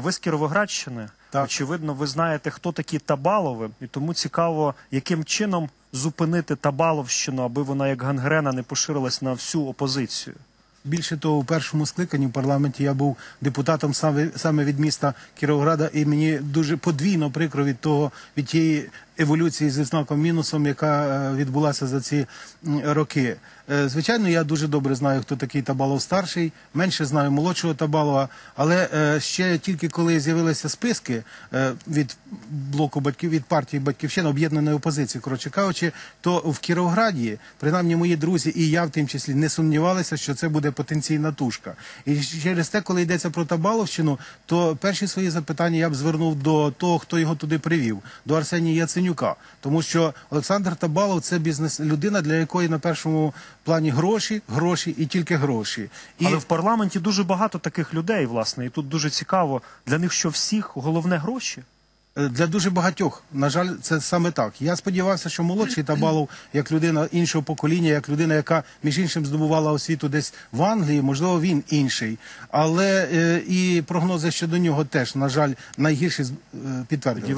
ви з Кіровоградщини. Так. Очевидно, ви знаєте, хто такі Табалови, і тому цікаво, яким чином зупинити Табаловщину, аби вона як гангрена не поширилась на всю опозицію. Більше того, у першому скликанні в парламенті я був депутатом саме, саме від міста Кіровограда, і мені дуже подвійно прикро від того, від тієї еволюції зі знаком мінусом, яка е, відбулася за ці роки. Е, Звичайно, я дуже добре знаю, хто такий Табалов старший, менше знаю молодшого Табалова, але е, ще тільки коли з'явилися списки від блоку батьків від партії Батьківщина об'єднаної опозиції, коротше кажучи, то в Кіровограді, принаймні мої друзі, і я в тим числі не сумнівалися, що це буде потенційна тушка. І через те, коли йдеться про Табаловщину, то перші свої запитання я б звернув до того, хто його туди привів, до Арсенія Яценюка, тому що Олександр Табалов це бізнес людина, для якої на першому плані гроші, гроші і тільки гроші. І Але в парламенті дуже багато таких людей, власне, і тут дуже цікаво для них, що всіх головне гроші. Е, Для дуже багатьох, на жаль, це саме так. Я сподівався, що молодший Табалов, як людина іншого покоління, як людина, яка між іншим здобувала освіту десь в Англії, можливо, він інший. Але е, і прогнози щодо нього теж, на жаль, найгірші е, підтвердилися.